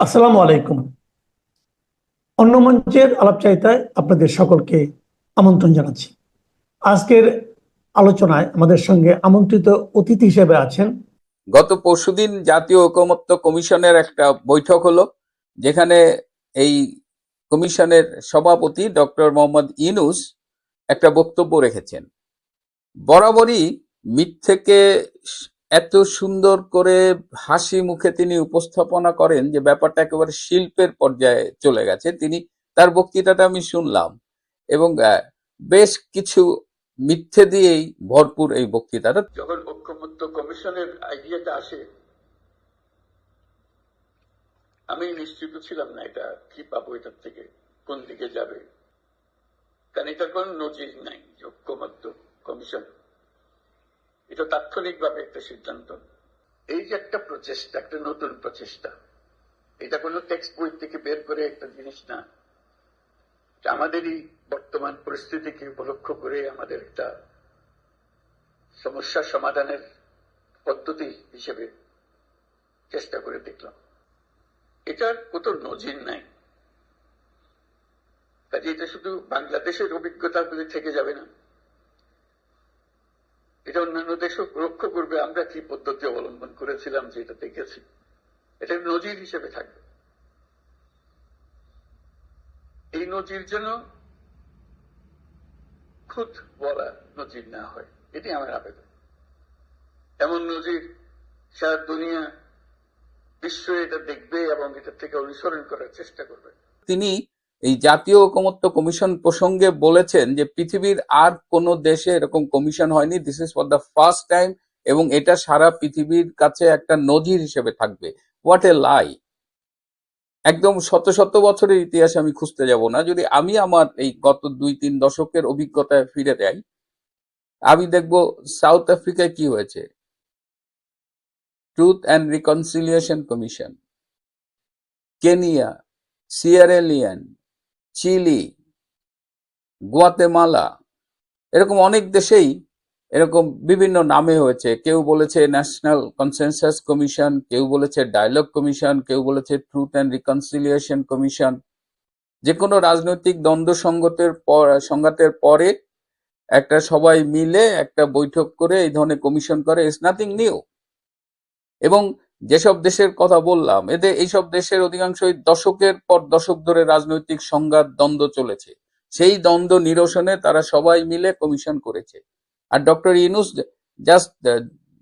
আসসালামু আলাইকুম। অন্য মঞ্চের আলাপচারিতায় আপনাদের সকলকে আমন্ত্রণ জানাচ্ছি। আজকের আলোচনায় আমাদের সঙ্গে আমন্ত্রিত অতিথি হিসেবে আছেন। গত পরশুদিন জাতীয় ঐকমত্য কমিশনের একটা বৈঠক হলো, যেখানে এই কমিশনের সভাপতি ডক্টর মোহাম্মদ ইনুস একটা বক্তব্য রেখেছেন। বরাবরই মিথ্যেকে এত সুন্দর করে হাসি মুখে তিনি উপস্থাপনা করেন যে ব্যাপারটা একেবারে শিল্পের পর্যায়ে চলে গেছে। তিনি তার বক্তৃতাটা আমি শুনলাম এবং বেশ কিছু মিথ্যে দিয়েই ভরপুর এই বক্তৃতাটা। যখন ঐক্যমত্য কমিশনের আইডিয়াটা আসে, আমি নিশ্চিত ছিলাম না এটা কি পাবো, এটার থেকে কোন দিকে যাবে। কারণ এটা কোন নজির নাই ঐক্যমত্য কমিশন। এটা তাৎক্ষণিকভাবে একটা সিদ্ধান্ত। এই যে একটা প্রচেষ্টা, একটা নতুন প্রচেষ্টা, এটা কোনো টেক্সট বই থেকে বের করে একটা জিনিস না। আমাদেরই বর্তমান পরিস্থিতিকে উপলক্ষ করে আমাদের একটা সমস্যা সমাধানের পদ্ধতি হিসেবে চেষ্টা করে দেখলাম। এটার কত নজির নাই। কাজে এটা শুধু বাংলাদেশের অভিজ্ঞতা থেকে যাবে না। এটা অন্যান্য দেশও লক্ষ্য করবে। আমরা কি পদ্ধতি অবলম্বন করেছিলাম যে এটা দেখেছি। এটা নজির হিসেবে থাকবে। এই নজির যেন খুদ বলা নজির না হয়, এটি আমার আবেদন। এমন নজির সারা দুনিয়া বিশ্ব এটা দেখবে এবং এটা থেকে অনুসরণ করার চেষ্টা করবে। তিনি এই জাতীয় ঐকমত্য কমিশন প্রসঙ্গে বলেছেন যে পৃথিবীর আর কোনো দেশে এরকম কমিশন হয়নি। This is for the first time এবং এটা সারা পৃথিবীর কাছে একটা নজির হিসেবে থাকবে। হোয়াট এ লাই একদম শত শত বছরের ইতিহাস আমি খুঁজতে যাব না। যদি আমি আমার এই গত দুই তিন দশকের অভিজ্ঞতায় ফিরে যাই, আমি দেখব সাউথ আফ্রিকায় কি হয়েছে। Truth and reconciliation commission Kenya Sierra Leone Chile, Guatemala, এরকম অনেক দেশেই এরকম বিভিন্ন নামে হয়েছে। কেউ বলেছে ন্যাশনাল কনসেনসাস কমিশন কেউ বলেছে ডায়লগ কমিশন কেউ বলেছে ট্রুথ অ্যান্ড রিকনসিলিয়েশন কমিশন যে কোনো রাজনৈতিক দ্বন্দ্ব সংগতের পর সংঘাতের পরে একটা সবাই মিলে একটা বৈঠক করে এই ধরনের কমিশন করে। ইটস নাথিং নিউ এবং যেসব দেশের কথা বললাম, এতে এইসব দেশের অধিকাংশই দশকের পর দশক ধরে রাজনৈতিক সংঘাত, দ্বন্দ্ব চলেছে। সেই দ্বন্দ্ব নিরসনে তারা সবাই মিলে কমিশন করেছে। আর ডক্টর ইনুস জাস্ট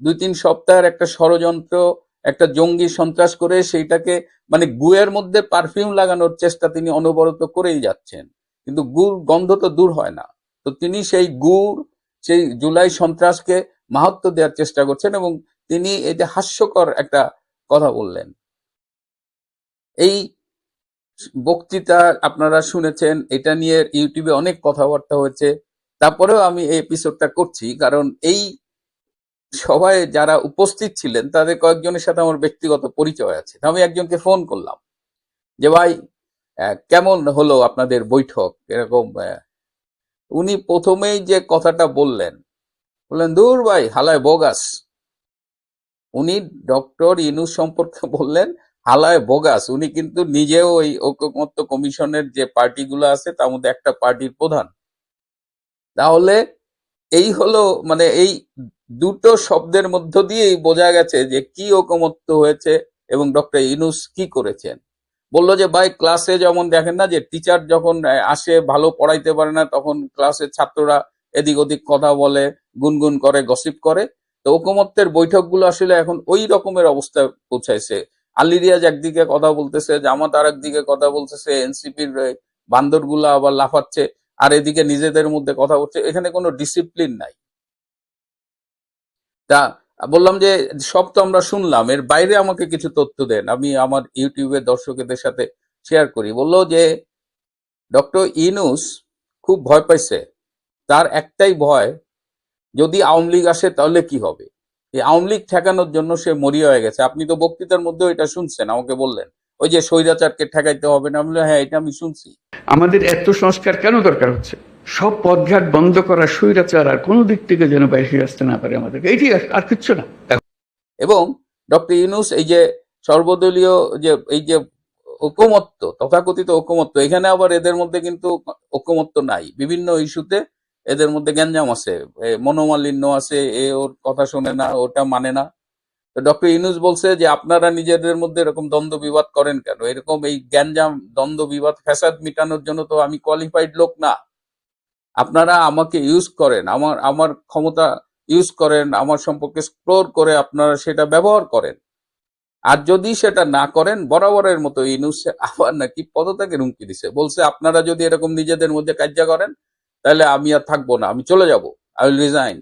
দুই তিন সপ্তাহের একটা ষড়যন্ত্র, একটা জঙ্গি সন্ত্রাস করে সেইটাকে মানে গুয়ের মধ্যে পারফিউম লাগানোর চেষ্টা তিনি অনবরত করেই যাচ্ছেন। কিন্তু গুড় গন্ধ তো দূর হয় না। তো তিনি সেই গুড়, সেই জুলাই সন্ত্রাসকে মাহাত্ম দেওয়ার চেষ্টা করছেন এবং তিনি এটা হাস্যকর একটা কথা বললেন। এই বক্তৃতা আপনারা শুনেছেন, এটা নিয়ে ইউটিউবে অনেক কথাবার্তা হয়েছে। তারপরেও আমি এই এপিসোডটা করছি, কারণ এই সবাই যারা উপস্থিত ছিলেন, তাদের কয়েকজনের সাথে আমার ব্যক্তিগত পরিচয় আছে। আমি একজনকে ফোন করলাম যে, ভাই কেমন হলো আপনাদের বৈঠক? এরকম উনি প্রথমেই যে কথাটা বললেন বললেন, দূর ভাই, হালায় বোগাস। উনি ডক্টর ইনুস সম্পর্কে বললেন, হালায় বোগাস। উনি কিন্তু নিজেও ওই ঐক্যমত্য কমিশনের যে পার্টিগুলো আছে, তার মধ্যে একটা পার্টির প্রধান। তাহলে এই হলো মানে এই দুটো শব্দের মধ্য দিয়েই বোঝা গেছে যে কি ঐকমত্য হয়েছে এবং ডক্টর ইনুস কি করেছেন। বলল যে, ভাই, ক্লাসে যেমন দেখেন না যে, টিচার যখন আসে, ভালো পড়াইতে পারে না, তখন ক্লাসের ছাত্ররা এদিক ওদিক কথা বলে, গুনগুন করে, গসিপ করে। তো ঐকমত্যের বৈঠকগুলো আসলে এখন ওই রকমের অবস্থা পৌঁছাইছে। আলিরিয়াজ একদিকে কথা বলতেছে, জামাত আর একদিকে কথা বলতেছে, এনসিপির বান্দরগুলা আবার লাফাচ্ছে, আর এদিকে নিজেদের মধ্যে কথা বলছে। এখানে কোনো ডিসিপ্লিন নাই। তা, বললাম যে, সব তো আমরা শুনলাম, এর বাইরে আমাকে কিছু তথ্য দেন। আমি আমার ইউটিউবের দর্শকদের সাথে শেয়ার করি। বলল যে, ডক্টর ইনুস খুব ভয় পাইছে। তার একটাই ভয় যদি আওয়ামী লীগ আসে তাহলে কি হবে? এই আওয়ামী লীগ ঠেকানোর জন্য সে মরিয়া হয়ে গেছে। আপনি তো বক্তৃতার মধ্যেও এটা শুনছেন আমাকে বললেন। ওই যে স্বৈরাচারকে ঠেকাইতে হবে না আমি হ্যাঁ এটা আমি শুনছি। আমাদের এত সংস্কার কেন দরকার হচ্ছে? সব পথঘাট বন্ধ করা স্বৈরাচার আর কোনো দিক থেকে যেন বাইরে আসতে না পারে আমাদেরকে আর- আর কিচ্ছু না। এবং ডক্টর ইউনুস এই যে সর্বদলীয় যে এই যে ঐকমত্য তথাকথিত ঐকমত্য এখানে আবার এদের মধ্যে কিন্তু ঐকমত্য নাই। বিভিন্ন ইস্যুতে এদের মধ্যে গ্যাঞ্জাম আছে। মনোমালিন্য আছে, এ ওর কথা শোনে না, ওটা মানে না। ডক্টর ইনুস বলছে যে, আপনারা নিজেদের মধ্যে এরকম দ্বন্দ্ব বিবাদ করেন কেন? এরকম এই গ্যাঞ্জাম, দ্বন্দ্ব বিবাদ, ফ্যাসাদ মিটানোর জন্য তো আমি কোয়ালিফাইড লোক না। আপনারা আমাকে ইউজ করেন, আমার আমার ক্ষমতা ইউজ করেন, আমার সম্পর্কে এক্সপ্লোর করে আপনারা সেটা ব্যবহার করেন। আর যদি সেটা না করেন, বরাবরের মতো ইনুস আবার নাকি পদত্যাগের হুমকি দিছে। বলছে, আপনারা যদি এরকম নিজেদের মধ্যে কার্য করেন তাহলে আমি আর থাকব না, আমি চলে যাব আই উইল রিজাইন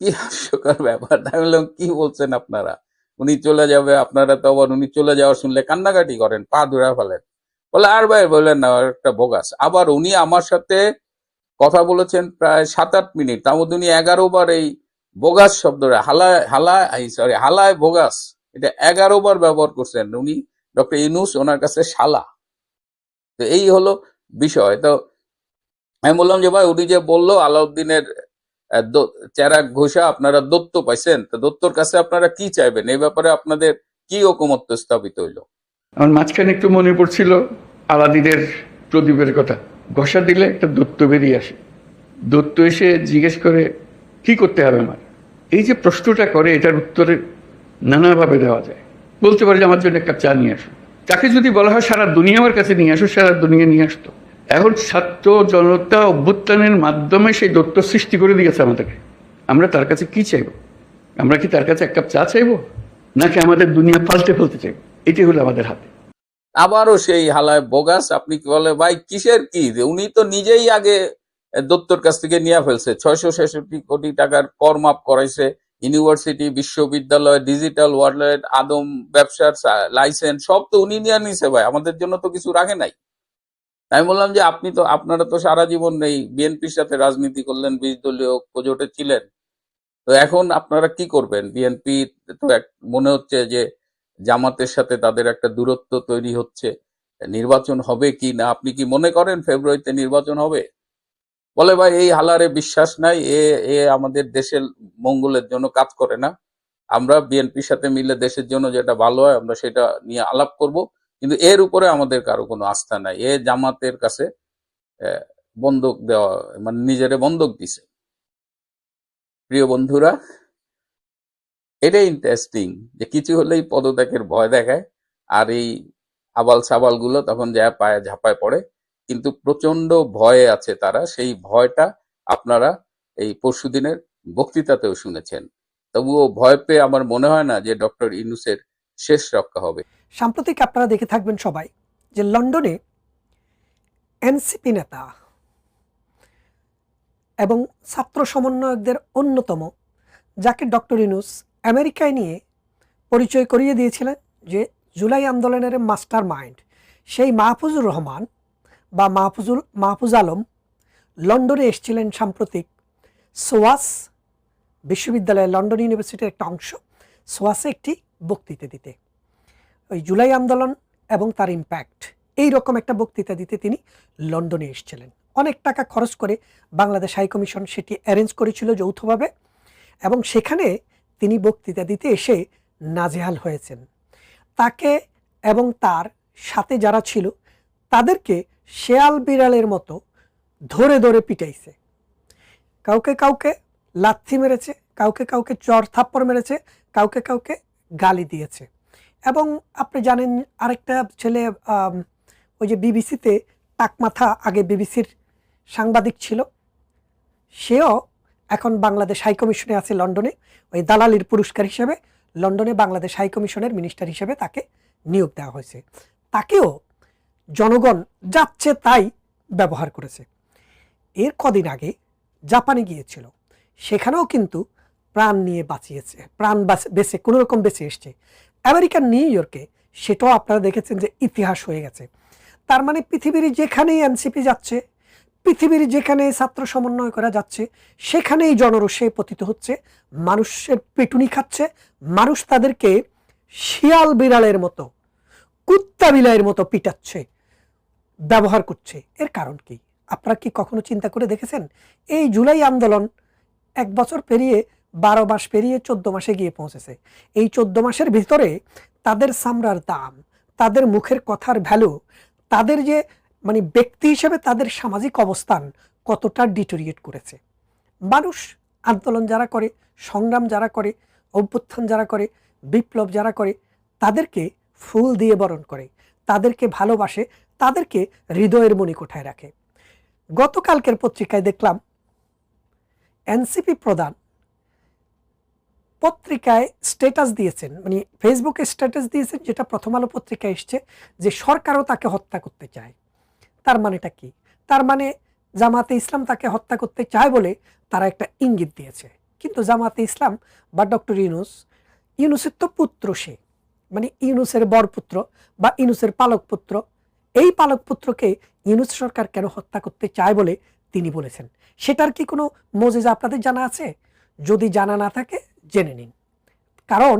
কি হাস্যকর ব্যাপার আমি বললাম, কি বলছেন আপনারা? উনি চলে যাবে, আপনারা তো আবার উনি চলে যাওয়া শুনলে কান্নাকাটি করেন, পা ধরে ফেলেন। বলে, আর ভাই, বললেন না একটা বোগাস। আবার উনি আমার সাথে কথা বলেছেন প্রায় সাত আট মিনিট, তার মধ্যে উনি এগারো বার এই বোগাস শব্দটা হালায় হালায় সরি হালায় বোগাস, এটা এগারো বার ব্যবহার করছেন উনি, ডক্টর ইনুস ওনার কাছে শালা। তো এই হলো বিষয়। তো আমি বললাম যে, ভাই, উনি যে বলল আলাউদ্দিনের দ- ঘোষা আপনারা দত্ত পাইছেন, তো দত্তর কাছে আপনারা কি চাইবেন? এই ব্যাপারে আপনাদের কি ঐকমত্য স্থাপিত হইল? আমার মাঝখানে একটু মনে পড়ছিল আলাদিনের প্রদীপের কথা। ঘষা দিলে একটা দত্ত বেরিয়ে আসে। দত্ত এসে জিজ্ঞেস করে, কি করতে হবে আমার? এই যে প্রশ্নটা করে, এটার উত্তরে নানাভাবে দেওয়া যায়। বলতে পারে যে, আমার জন্য একটা চা নিয়ে আসো। তাকে যদি বলা হয়, সারা দুনিয়া আমার কাছে নিয়ে আসো, সারা দুনিয়া নিয়ে আসতো। এখন ছাত্র জনতা অভ্যুত্থানের মাধ্যমে সেই দত্ত সৃষ্টি করে দিয়েছে আমাদেরকে। আমরা তার কাছে কি চাইব? আমরা কি তার কাছে এক কাপ চা চাইব? নাকি আমাদের দুনিয়া পাল্টে ফেলতে চাইব? এটি হলো আমাদের হাতে। আবারও সেই হালায় বোগাস, আপনি কি বলে, ভাই, কিসের কি? উনি তো নিজেই আগে দত্তর কাছ থেকে নিয়ে ফেলছে। ছয়শো ছেষট্টি কোটি টাকার কর মাপ করাইছে। ইউনিভার্সিটি, বিশ্ববিদ্যালয়, ডিজিটাল ওয়ার্ল্ড, আদম ব্যবসার লাইসেন্স, সব তো উনি নিয়ে নিছে ভাই। আমাদের জন্য তো কিছু রাখে নাই। আমি বললাম যে আপনি তো, আপনারা তো সারা জীবন এই বিএনপির সাথে রাজনীতি করলেন বিশ দলীয় জোটে ছিলেন। তো এখন আপনারা কি করবেন? বিএনপি তো এক- মনে হচ্ছে যে জামাতের সাথে তাদের একটা দূরত্ব তৈরি হচ্ছে। নির্বাচন হবে কি না? আপনি কি মনে করেন ফেব্রুয়ারিতে নির্বাচন হবে? বলে ভাই, এই হালারে বিশ্বাস নাই, এ এ আমাদের দেশের মঙ্গলের জন্য কাজ করে না। আমরা বিএনপির সাথে মিলে দেশের জন্য যেটা ভালো হয়, আমরা সেটা নিয়ে আলাপ করব। কিন্তু এর উপরে আমাদের কারও কোনো আস্থা নাই। এ জামাতের কাছে বন্দুক দেওয়া মানে নিজেরে বন্দুক দিছে। প্রিয় বন্ধুরা, এটাই ইন্টারেস্টিং যে কিছু হলেই পদত্যাগের ভয় দেখায় আর এই আবাল সাবালগুলো তখন যা পায়ে, ঝাঁপায় পড়ে। কিন্তু প্রচণ্ড ভয়ে আছে তারা। সেই ভয়টা আপনারা এই পরশুদিনের বক্তৃতাতেও শুনেছেন। তবুও ভয় পেয়ে আমার মনে হয় না যে ডক্টর ইনুসের শেষ রক্ষা হবে। সাম্প্রতিক আপনারা দেখে থাকবেন সবাই যে লন্ডনে এনসিপি নেতা এবং ছাত্র সমন্বয়কদের অন্যতম, যাকে ডক্টর ইনুস আমেরিকায় নিয়ে পরিচয় করিয়ে দিয়েছিলেন যে জুলাই আন্দোলনের মাস্টার মাইন্ড, সেই মাহফুজুর রহমান বা মাহফুজুল, মাহফুজ আলম লন্ডনে এসেছিলেন সাম্প্রতিক সোয়াস বিশ্ববিদ্যালয় লন্ডন ইউনিভার্সিটির একটা অংশ। সোয়াসে একটি বক্তৃতা দিতে। ওই জুলাই আন্দোলন এবং তার ইম্প্যাক্ট এই রকম একটা বক্তৃতা দিতে তিনি লন্ডনে এসেছিলেন। অনেক টাকা খরচ করে বাংলাদেশ হাই কমিশন সেটি অ্যারেঞ্জ করেছিল যৌথভাবে এবং সেখানে তিনি বক্তৃতা দিতে এসে নাজেহাল হয়েছেন। তাকে এবং তার সাথে যারা ছিল, তাদেরকে শেয়াল বিড়ালের মতো ধরে ধরে পিটাইছে। কাউকে কাউকে লাথি মেরেছে, কাউকে কাউকে চর থাপ্পড় মেরেছে, কাউকে কাউকে গালি দিয়েছে। এবং আপনি জানেন আরেকটা ছেলে ওই যে বিবিসিতে টাকমাথা, আগে বিবিসির সাংবাদিক ছিল, সেও এখন বাংলাদেশ হাই কমিশনে আছে লন্ডনে, ওই দালালির পুরস্কার হিসেবে লন্ডনে বাংলাদেশ হাই কমিশনের মিনিস্টার হিসেবে তাকে নিয়োগ দেওয়া হয়েছে। তাকেও জনগণ যাচ্ছে তাই ব্যবহার করেছে। এর কদিন আগে জাপানে গিয়েছিল, সেখানেও কিন্তু প্রাণ নিয়ে বাঁচিয়েছে, প্রাণ বেঁচে কোনো রকম বেঁচে এসছে। আমেরিকার নিউ ইয়র্কে, সেটাও আপনারা দেখেছেন যে ইতিহাস হয়ে গেছে। তার মানে পৃথিবীর যেখানেই এনসিপি যাচ্ছে, পৃথিবীর যেখানে ছাত্র সমন্বয় করা যাচ্ছে, সেখানেই জনরোষে পতিত হচ্ছে, মানুষের পেটুনি খাচ্ছে, মানুষ তাদেরকে শিয়াল বিড়ালের মতো, কুত্তা বিলাইয়ের মতো পিটাচ্ছে, ব্যবহার করছে। এর কারণ কি? আপনারা কি কখনো চিন্তা করে দেখেছেন? এই জুলাই আন্দোলন এক বছর পেরিয়ে বারো মাস পেরিয়ে চোদ্দ মাসে গিয়ে পৌঁছেছে। এই চোদ্দ মাসের ভিতরে তাদের সামরার দাম, তাদের মুখের কথার ভ্যালু তাদের যে মানে ব্যক্তি হিসেবে তাদের সামাজিক অবস্থান কতটা ডিটোরিয়েট করেছে। মানুষ আন্দোলন যারা করে, সংগ্রাম যারা করে, অভ্যুত্থান যারা করে, বিপ্লব যারা করে, তাদেরকে ফুল দিয়ে বরণ করে, তাদেরকে ভালোবাসে, তাদেরকে হৃদয়ের মণিকোঠায় রাখে। গতকালকের পত্রিকায় দেখলাম, এনসিপি প্রধান পত্রিকায় স্ট্যাটাস দিয়েছেন মানে ফেসবুকে স্ট্যাটাস দিয়েছেন, যেটা প্রথম আলো পত্রিকায় এসছে যে সরকারও তাকে হত্যা করতে চায়। তার মানেটা কি? তার মানে জামাতে ইসলাম তাকে হত্যা করতে চায় বলে তারা একটা ইঙ্গিত দিয়েছে। কিন্তু জামাতে ইসলাম বা ডক্টর ইউনুস, ইউনুসের তো পুত্র সে মানে ইউনুসের বরপুত্র বা ইউনুসের পালক পুত্র এই পালক পুত্রকে ইউনুস সরকার কেন হত্যা করতে চায় বলে তিনি বলেছেন। সেটার কি কোনো মজেজা আপনাদের জানা আছে? যদি জানা না থাকে জেনে নিন। কারণ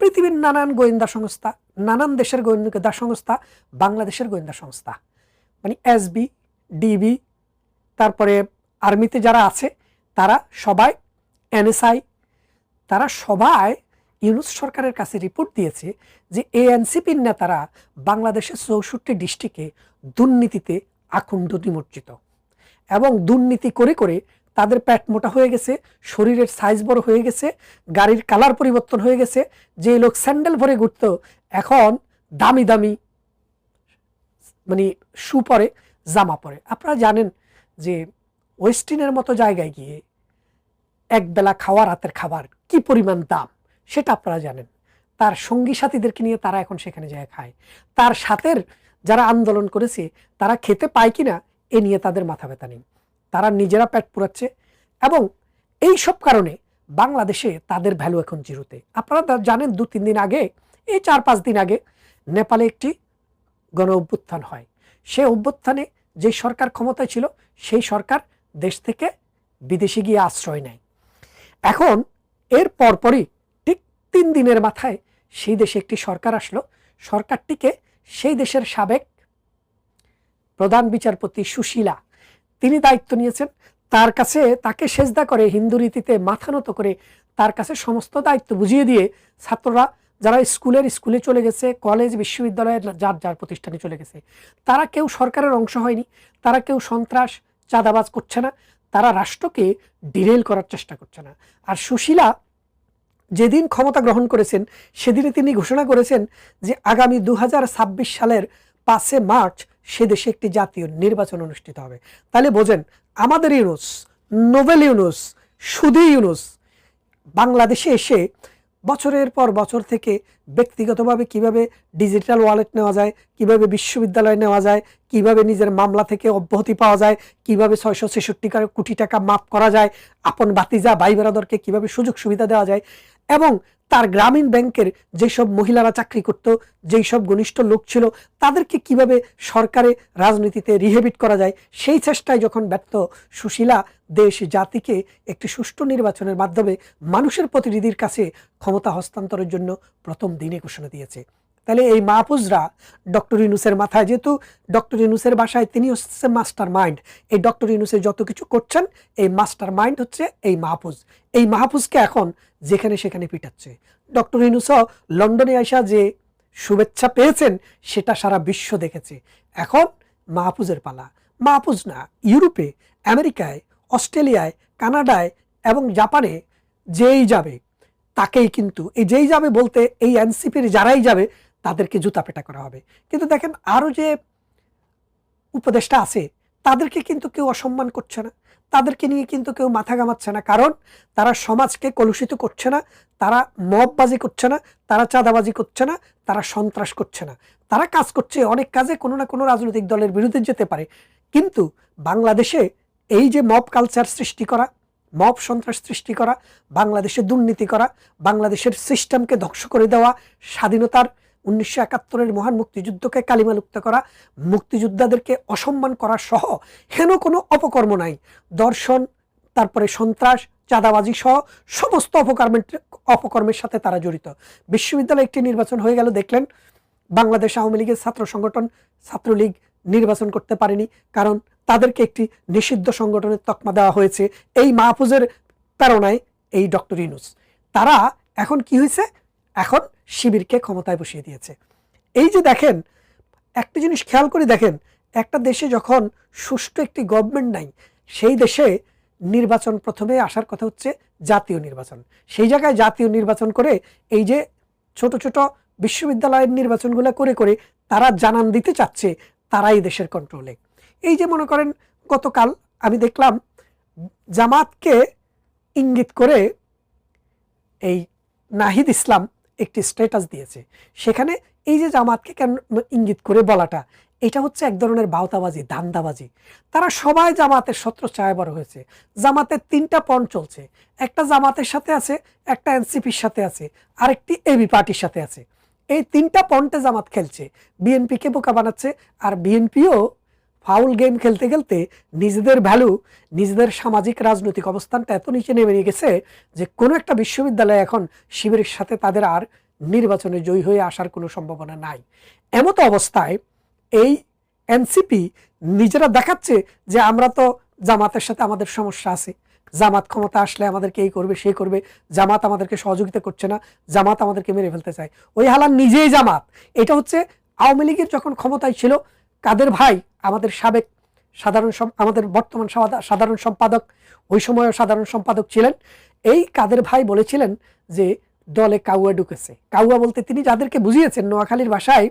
পৃথিবীর নানান গোয়েন্দা সংস্থা, নানান দেশের গোয়েন্দা সংস্থা, বাংলাদেশের গোয়েন্দা সংস্থা মানে এসবি ডিবি তারপরে আর্মিতে যারা আছে, তারা সবাই এনএসআই তারা সবাই ইউনুস সরকারের কাছে রিপোর্ট দিয়েছে যে এএনসিপির নেতারা বাংলাদেশের চৌষট্টি ডিস্ট্রিক্টে দুর্নীতিতে আকুণ্ড নিমজ্জিত এবং দুর্নীতি করে করে তাদের প্যাট মোটা হয়ে গেছে, শরীরের সাইজ বড় হয়ে গেছে, গাড়ির কালার পরিবর্তন হয়ে গেছে যে লোক স্যান্ডেল ভরে ঘুরত, এখন দামি দামি মানে শু পরে, জামা পরে। আপনারা জানেন যে ওয়েস্টিনের মতো জায়গায় গিয়ে এক বেলা খাওয়া, রাতের খাবার কি পরিমাণ দাম? সেটা আপনারা জানেন। তার সঙ্গী সাথীদেরকে নিয়ে তারা এখন সেখানে যায় খায়। তার সাথের যারা আন্দোলন করেছে, তারা খেতে পায় কিনা, এ নিয়ে তাদের মাথা ব্যথা নেই। তারা নিজেরা পেট পুরাচ্ছে এবং এই সব কারণে বাংলাদেশে তাদের ভ্যালু এখন জিরোতে। আপনারা জানেন, দু তিন দিন আগে, এই চার পাঁচ দিন আগে নেপালে একটি গণ অভ্যুত্থান হয়। সে অভ্যুত্থানে যে সরকার ক্ষমতায় ছিল, সেই সরকার দেশ থেকে বিদেশে গিয়ে আশ্রয় নেয়। এখন এর পরপরই ঠিক তিন দিনের মাথায় সেই দেশে একটি সরকার আসলো। সরকারটিকে সেই দেশের সাবেক প্রধান বিচারপতি সুশীলা তিনি দায়িত্ব নিয়েছেন। তার কাছে তাকে সেজদা করে হিন্দু রীতিতে মাথা নত করে তার কাছে সমস্ত দায়িত্ব বুঝিয়ে দিয়ে ছাত্ররা যারা স্কুলের স্কুলে চলে গেছে, কলেজ, বিশ্ববিদ্যালয়ের যার যার প্রতিষ্ঠানে চলে গেছে, তারা কেউ সরকারের অংশ হয়নি, তারা কেউ সন্ত্রাস, চাঁদাবাজ করছে না, তারা রাষ্ট্রকে ডিরেল করার চেষ্টা করছে না। আর সুশীলা যেদিন ক্ষমতা গ্রহণ করেছেন সেদিনে তিনি ঘোষণা করেছেন যে আগামী দু হাজার ছাব্বিশ সালের পাঁচে মার্চ সে দেশে একটি জাতীয় নির্বাচন অনুষ্ঠিত হবে। তাহলে বোঝেন, আমাদের ইউনুস, নোবেল ইউনুস, সুদী ইউনুস, বাংলাদেশে এসে বছরের পর বছর থেকে ব্যক্তিগতভাবে কীভাবে ডিজিটাল ওয়ালেট নেওয়া যায়, কীভাবে বিশ্ববিদ্যালয় নেওয়া যায়, কীভাবে নিজের মামলা থেকে অব্যাহতি পাওয়া যায়, কীভাবে ছয়শো ছেষট্টি কোটি টাকা মাফ করা যায়, আপন বাতিজা ভাই বেরাদরকে কীভাবে সুযোগ সুবিধা দেওয়া যায় এবং তার গ্রামীণ ব্যাংকের যেসব মহিলারা চাকরি করত যেই সব ঘনিষ্ঠ লোক ছিল, তাদেরকে কীভাবে সরকারে রাজনীতিতে রিহেবিট করা যায়, সেই চেষ্টায় যখন ব্যর্থ, সুশীলা দেশ জাতিকে একটি সুষ্ঠু নির্বাচনের মাধ্যমে মানুষের প্রতিনিধির কাছে ক্ষমতা হস্তান্তরের জন্য প্রথম দিনে ঘোষণা দিয়েছে। তাহলে এই মাহফুজরা ডক্টর ইউনুসের মাথায়, যেহেতু ডক্টর ইউনুসের বাসায় তিনি হচ্ছে মাস্টার মাইন্ড এই ডক্টর ইউনুসে যত কিছু করছেন, এই মাস্টার মাইন্ড হচ্ছে এই মাহফুজ। এই মাহফুজকে এখন যেখানে সেখানে পিটাচ্ছে। ডক্টর ইউনুসও লন্ডনে আসা যে শুভেচ্ছা পেয়েছেন, সেটা সারা বিশ্ব দেখেছে। এখন মাহফুজের পালা। মাহফুজ না, ইউরোপে, আমেরিকায়, অস্ট্রেলিয়ায়, কানাডায় এবং জাপানে যেই যাবে, তাকেই কিন্তু, এই যেই যাবে বলতে এই এনসিপির যারাই যাবে তাদেরকে জুতা পেটা করা হবে। কিন্তু দেখেন আরও যে উপদেষ্টা আছে, তাদেরকে কিন্তু কেউ অসম্মান করছে না। তাদেরকে নিয়ে কিন্তু কেউ মাথা ঘামাচ্ছে না। কারণ তারা সমাজকে কলুষিত করছে না, তারা মববাজি করছে না, তারা চাঁদাবাজি করছে না, তারা সন্ত্রাস করছে না। তারা কাজ করছে অনেক কাজে, কোনো না কোনো রাজনৈতিক দলের বিরুদ্ধে যেতে পারে। কিন্তু বাংলাদেশে এই যে মব কালচার সৃষ্টি করা, মব সন্ত্রাস সৃষ্টি করা, বাংলাদেশে দুর্নীতি করা, বাংলাদেশের সিস্টেমকে ধ্বংস করে দেওয়া, স্বাধীনতার উনিশশো একাত্তরের মহান মুক্তিযুদ্ধকে কালিমালুপ্ত করা, মুক্তিযোদ্ধাদেরকে অসম্মান করা সহ হেন কোনো অপকর্ম নাই। দর্শন, তারপরে সন্ত্রাস, চাঁদাবাজি সহ সমস্ত অপকর্মের অপকর্মের সাথে তারা জড়িত। বিশ্ববিদ্যালয়ে একটি নির্বাচন হয়ে গেল, দেখলেন বাংলাদেশ আওয়ামী লীগের ছাত্র সংগঠন, ছাত্রলীগ নির্বাচন করতে পারেনি, কারণ তাদেরকে একটি নিষিদ্ধ সংগঠনের তকমা দেওয়া হয়েছে। এই মাহফুজের প্রেরণায় এই ডক্টর ইনুস তারা এখন কি হয়েছে? এখন শিবিরকে ক্ষমতায় বসিয়ে দিয়েছে। এই যে দেখেন, একটা জিনিস খেয়াল করে দেখেন, একটা দেশে যখন সুষ্ঠু একটি গভর্নমেন্ট নাই, সেই দেশে নির্বাচন প্রথমে আসার কথা হচ্ছে জাতীয় নির্বাচন। সেই জায়গায় জাতীয় নির্বাচন করে এই যে ছোট ছোট বিশ্ববিদ্যালয়ের নির্বাচনগুলো করে করে তারা জানান দিতে চাচ্ছে, তারাই দেশের কন্ট্রোলে এই যে মনে করেন, গতকাল আমি দেখলাম, জামাতকে ইঙ্গিত করে এই নাহিদ ইসলাম একটি স্ট্যাটাস দিয়েছে। সেখানে এই যে জামাতকে কেন ইঙ্গিত করে বলাটা, এটা হচ্ছে এক ধরনের বাউতাবাজি, ধান্দাবাজি। তারা সবাই জামাতের সত্র বড় হয়েছে। জামাতের তিনটা পণ চলছে। একটা জামাতের সাথে আছে, একটা এনসিপির সাথে আছে, আরেকটি এবি পার্টির সাথে আছে। এই তিনটা পন্টে জামাত খেলছে। বিএনপিকে বোকা বানাচ্ছে আর বিএনপিও ফাউল গেম খেলতে খেলতে নিজেদের ভ্যালু, নিজেদের সামাজিক রাজনৈতিক অবস্থানটা এত নিচে নেমে নিয়ে গেছে যে কোনো একটা বিশ্ববিদ্যালয়ে এখন শিবিরের সাথে তাদের আর নির্বাচনে জয়ী হয়ে আসার কোনো সম্ভাবনা নাই। এমত অবস্থায় এই এনসিপি নিজেরা দেখাচ্ছে যে আমরা তো জামাতের সাথে আমাদের সমস্যা আছে। জামাত ক্ষমতা আসলে আমাদেরকে এই করবে, সেই করবে। জামাত আমাদেরকে সহযোগিতা করছে না, জামাত আমাদেরকে মেরে ফেলতে চায়। ওই হালান নিজেই জামাত। এটা হচ্ছে আওয়ামী লীগের যখন ক্ষমতায় ছিল, কাদের ভাই আমাদের সাবেক সাধারণ আমাদের বর্তমান সাধারণ সম্পাদক, ওই সময়ও সাধারণ সম্পাদক ছিলেন। এই কাদের ভাই বলেছিলেন যে, দলে কাউয়া ঢুকেছে। কাউয়া বলতে তিনি যাদেরকে বুঝিয়েছেন নোয়াখালীর ভাষায়